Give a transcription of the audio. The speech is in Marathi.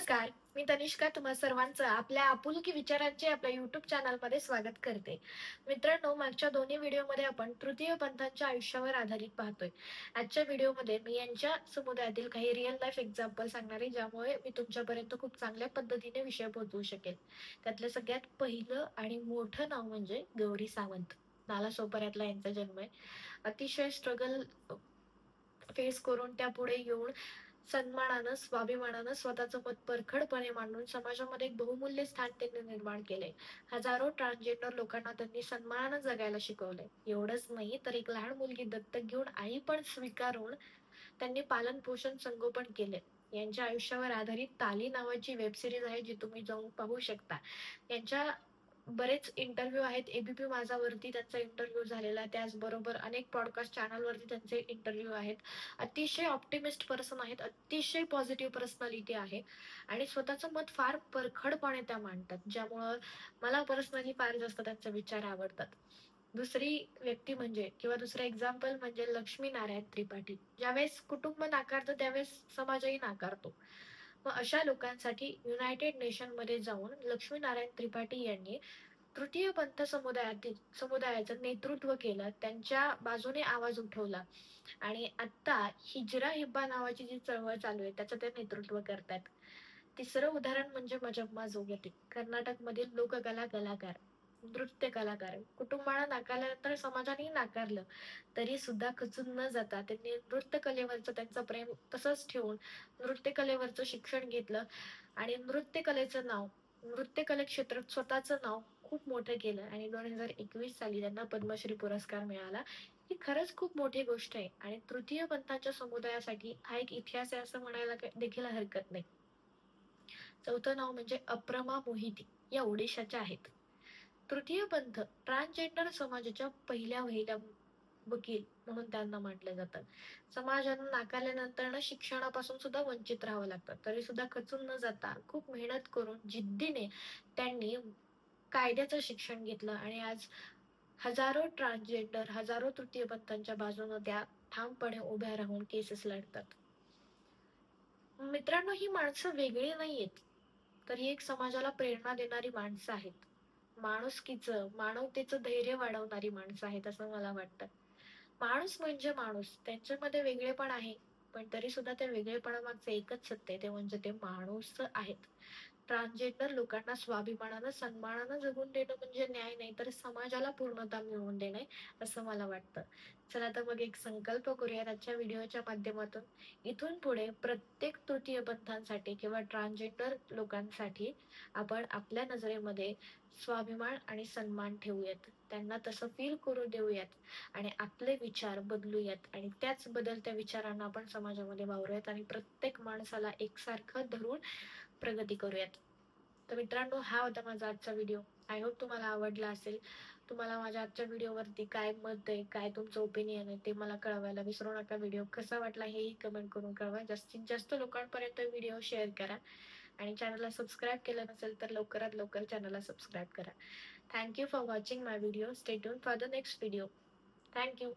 नमस्कार. मी तनिष्का तुम्हा सर्वांचं आपल्या आपुलकी विचारांचे आपल्या युट्यूब चॅनलमध्ये स्वागत करते. मित्रांनो मागच्या दोन्ही व्हिडिओमध्ये आपण तृतीय पंथांच्या आयुष्यावर आधारित पाहतोय. आजच्या व्हिडिओमध्ये मी यांच्या समुदायातील काही रिअल लाईफ एक्झाम्पल सांगणार आहे ज्यामुळे मी तुमच्यापर्यंत खूप चांगल्या पद्धतीने विषय पोहोचवू शकेल त्यातलं सगळ्यात पहिलं आणि मोठं नाव म्हणजे गौरी सावंत. नाला सोपाऱ्यातला यांचा जन्म आहे. अतिशय स्ट्रगल फेस करून त्या पुढे येऊन सन्मानानं स्वाभिमानानं स्वतःचं मत परखडपणे मांडून समाजामध्ये एक बहुमूल्य स्थान त्यांनी निर्माण केले. हजारो ट्रान्सजेंडर लोकांना त्यांनी सन्मानानं जगायला शिकवलंय एवढंच नाही तर एक लहान मुलगी दत्तक घेऊन आई पण स्वीकारून त्यांनी पालन पोषण संगोपन केले. यांच्या आयुष्यावर आधारित ताली नावाची वेब सिरीज आहे जी तुम्ही जाऊन पाहू शकता. यांच्या बरेच इंटरव्ह्यू आहेत. एबीपी माझावरती त्यांचा इंटरव्ह्यू झालेला आहे. त्याचबरोबर अनेक पॉडकास्ट चॅनलवरती त्यांचे इंटरव्ह्यू आहेत. अतिशय ऑप्टिमिस्ट पर्सन आहेत. अतिशय पॉझिटिव्ह पर्सनॅलिटी आहे. आणि स्वतःचं मत फार परखडपणे त्या मांडतात. ज्यामुळं मला पर्सनली फार जास्त त्यांचे विचार आवडतात. दुसरी व्यक्ती म्हणजे किंवा दुसरं एक्झाम्पल म्हणजे लक्ष्मी नारायण त्रिपाठी. ज्यावेळेस कुटुंब नाकारतं त्यावेळेस समाजही नाकारतो. मग अशा लोकांसाठी युनायटेड नेशनमध्ये जाऊन लक्ष्मीनारायण त्रिपाठी यांनी तृतीय पंथ समुदायातील समुदायाचं नेतृत्व केलं त्यांच्या बाजूने आवाज उठवला. आणि आता हिजरा हिब्बा नावाची जी चळवळ चालू आहे त्याचं ते नेतृत्व करतात. तिसरं उदाहरण म्हणजे मजम्मा जोगती. कर्नाटक मधील लोककला कलाकार नृत्य कलाकार. कुटुंबाला नाकारल्यानंतर समाजाने नाकारलं तरी सुद्धा खचून न जाता त्यांनी नृत्य कलेवरचं त्यांचं प्रेम तसंच ठेवून नृत्य कलेवरचं शिक्षण घेतलं. आणि नृत्य कलेचं नाव नृत्य कले क्षेत्रात स्वतःचं नाव खूप मोठं केलं आणि दोन हजार एकवीस साली त्यांना पद्मश्री पुरस्कार मिळाला. ही खरंच खूप मोठी गोष्ट आहे आणि तृतीय पंथाच्या समुदायासाठी हा एक इतिहास आहे असं म्हणायला देखील हरकत नाही. चौथं नाव म्हणजे अप्रमा मोहिती या ओडिशाच्या आहेत. तृतीय पंथ ट्रान्सजेंडर समाजाच्या पहिल्या वहिल्या वकील म्हणून त्यांना म्हटलं जातं. समाजानं नाकारल्यानंतर शिक्षणापासून सुद्धा वंचित राहावं लागतं. तरी सुद्धा खचून न जाता खूप मेहनत करून जिद्दीने त्यांनी कायद्याचं शिक्षण घेतलं आणि आज हजारो ट्रान्सजेंडर हजारो तृतीयपंथांच्या बाजूने बाजूनं त्या ठामपणे उभ्या राहून केसेस लढतात. मित्रांनो ही माणसं वेगळी नाहीयेत तर ही एक समाजाला प्रेरणा देणारी माणसं आहेत. माणुसकीचं मानवतेचं धैर्य वाढवणारी माणसं आहेत असं मला वाटतं. माणूस म्हणजे माणूस त्यांच्यामध्ये वेगळेपण आहे पण तरी सुद्धा त्या वेगळेपणामागचं एकच सत्य आहे ते म्हणजे ते माणूस आहेत. ट्रान्सजेंडर लोकांना स्वाभिमानानं सन्मानानं जगून देणं म्हणजे न्याय नाही तर समाजाला पूर्णता मिळवून देणे असं मला वाटतं. चला तर मग एक संकल्प करूया आजच्या व्हिडिओच्या माध्यमातून. इथून पुढे प्रत्येक तृतीय पंथांसाठी किंवा ट्रान्सजेंडर लोकांसाठी आपण आपल्या नजरेमध्ये स्वाभिमान आणि सन्मान ठेवूयात. त्यांना तसं फील करू देऊयात आणि आपले विचार बदलूयात. आणि त्याच बदलत्या विचारांना आपण समाजामध्ये वावरूयात आणि प्रत्येक माणसाला एकसारखं धरून प्रगती करूयात. तर मित्रांनो हा होता माझा आजचा व्हिडिओ आय होप तुम्हाला आवडला असेल. तुम्हाला माझ्या आजच्या व्हिडिओवरती काय मत आहे काय तुमचं ओपिनियन आहे ते मला कळवायला विसरू नका. व्हिडिओ कसा वाटला हेही कमेंट करून कळवा. जास्तीत जास्त लोकांपर्यंत व्हिडिओ शेअर करा. आणि चॅनलला सबस्क्राईब केलं नसेल तर लवकरात लवकर चॅनलला सबस्क्राईब करा. Thank you for watching my video stay tuned for the next video thank you